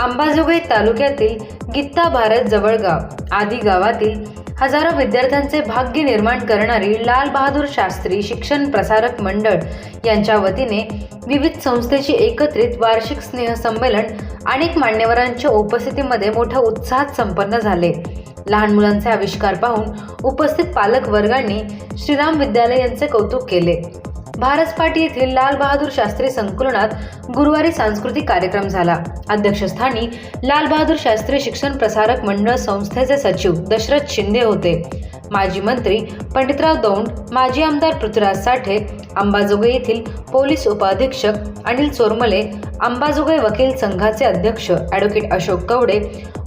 अंबाजोगाई तालुक्यातील गीत्ता भारत जवळगाव आदी गावातील हजारो विद्यार्थ्यांचे भाग्य निर्माण करणारी लाल बहादूर शास्त्री शिक्षण प्रसारक मंडळ यांच्या वतीने विविध संस्थेची एकत्रित वार्षिक स्नेहसंमेलन अनेक मान्यवरांच्या उपस्थितीमध्ये मोठ्या उत्साहात संपन्न झाले. लहान मुलांचे आविष्कार पाहून उपस्थित पालक वर्गांनी श्रीराम विद्यालय यांचे कौतुक केले. भारसपाटी येथील लाल बहादूर शास्त्री संकुलनात गुरुवारी सांस्कृतिक कार्यक्रम झाला. अध्यक्षस्थानी लाल बहादूर शास्त्री शिक्षण प्रसारक मंडळ संस्थेचे सचिव दशरथ शिंदे होते. माजी मंत्री पंडितराव दौंड माजी आमदार पृथ्वीराज साठे अंबाजोगाई येथील पोलीस उपअधीक्षक अनिल चोरमले अंबाजोगाई वकील संघाचे अध्यक्ष advocate Ashok Kawade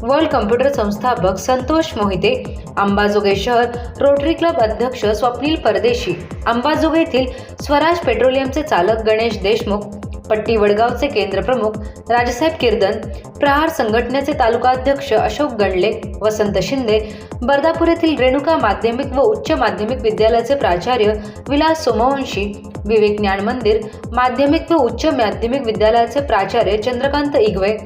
world computer संस्थापक संतोष मोहिते अंबाजोगाई शहर रोटरी क्लब अध्यक्ष स्वप्नील परदेशी अंबाजोगाईतील येथील स्वराज पेट्रोलियमचे चालक गणेश देशमुख पट्टी वडगावचे केंद्र प्रमुख राजसाहेब किर्दन प्रहार संघटनेचे तालुकाध्यक्ष अशोक गणले वसंत शिंदे बर्दापूर येथील रेणुका माध्यमिक व उच्च माध्यमिक विद्यालयाचे प्राचार्य विलास सोमवंशी विवेक ज्ञान मंदिर माध्यमिक व उच्च माध्यमिक विद्यालयाचे प्राचार्य चंद्रकांत इगवे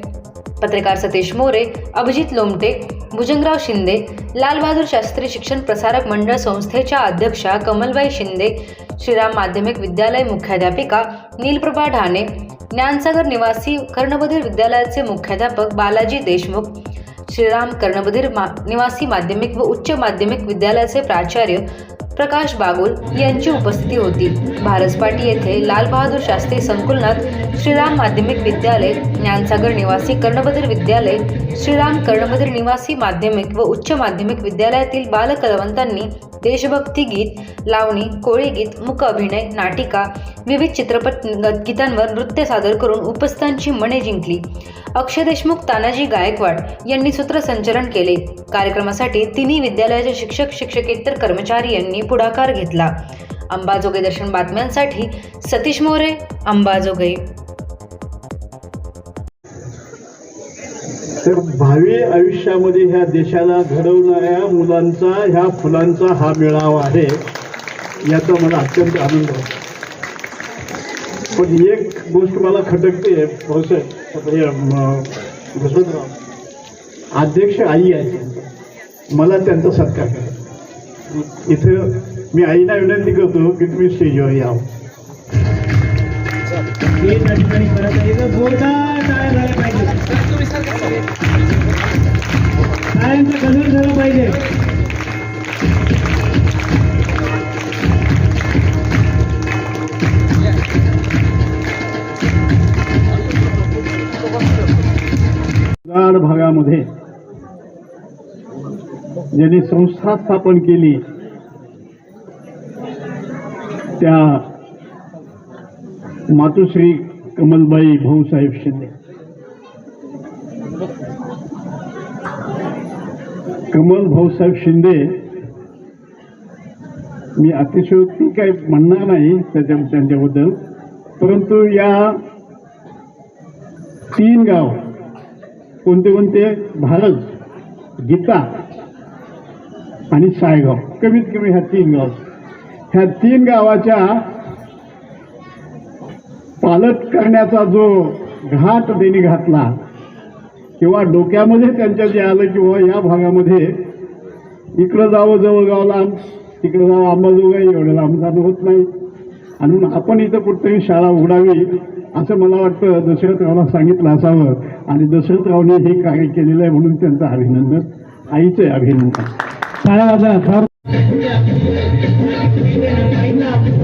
पत्रकार सतीश मोरे अभिजित लोमटे भुजंगराव शिंदे लालबहादूर शास्त्री शिक्षण प्रसारक मंडळ संस्थेच्या अध्यक्षा कमलबाई शिंदे श्रीराम माध्यमिक विद्यालय मुख्याध्यापिका नीलप्रभा ढाणे ज्ञानसागर निवासी कर्णबधीर विद्यालयाचे मुख्याध्यापक बालाजी देशमुख श्रीराम कर्णबधीर मा निवासी माध्यमिक व उच्च माध्यमिक विद्यालयाचे प्राचार्य प्रकाश बागुल यांची उपस्थिती होती. भारसपाटी येथे लालबहादूर शास्त्री संकुलनात श्रीराम माध्यमिक विद्यालय ज्ञानसागर निवासी कर्णबधीर विद्यालय श्रीराम कर्णबधीर निवासी माध्यमिक व उच्च माध्यमिक विद्यालयातील बालकलावंतांनी देशभक्ती गीत लावणी कोळी गीत मुख अभिनय नाटिका विविध चित्रपट गीतांवर नृत्य सादर करून उपस्थांची मने जिंकली. अक्षय देशमुख तानाजी गायकवाड यांनी सूत्रसंचलन केले. कार्यक्रमासाठी तिन्ही विद्यालयाचे शिक्षक शिक्षकेतर कर्मचारी यांनी पुढाकार घेतला. अंबाजोगाई दर्शन बातम्यांसाठी सतीश मोरे अंबाजोगाई. तर भावी आयुष्यामध्ये ह्या देशाला घडवणाऱ्या मुलांचा ह्या फुलांचा हा मेळावा आहे याचा मला अत्यंत आनंद आहे. पण एक गोष्ट मला खटकते प्रोसेस अध्यक्ष आई आहे मला त्यांचा सत्कार करायचा. इथं मी आईला विनंती करतो की तुम्ही स्टेजवर या. पाहिजे भागामध्ये ज्यांनी संस्था स्थापन केली त्या मातोश्री कमलबाई भाऊसाहेब शिंदे. कमल भाऊसाहेब शिंदे मी अतिशयोक्ती काही म्हणणार नाही त्याच्या त्यांच्याबद्दल परंतु या तीन गाव कोणते कोणते? भारत गीता आणि सायगाव कमीत कमी ह्या तीन गाव. ह्या तीन गावाच्या पालक करण्याचा जो घाट त्यांनी घातला किंवा डोक्यामध्ये त्यांच्या जे आलं किंवा या भागामध्ये इकडं जावं जवळगाव लांब तिकडं जावं अंबाजोगाई एवढं लांब जाणं होत नाही. आणि म्हणून आपण इथं कुठतरी शाळा उघडावी असं मला वाटतं दशरथरावला सांगितलं असावं. आणि दशरथरावने हे कार्य केलेलं आहे म्हणून त्यांचं अभिनंदन. आईचं अभिनंदन. Amen.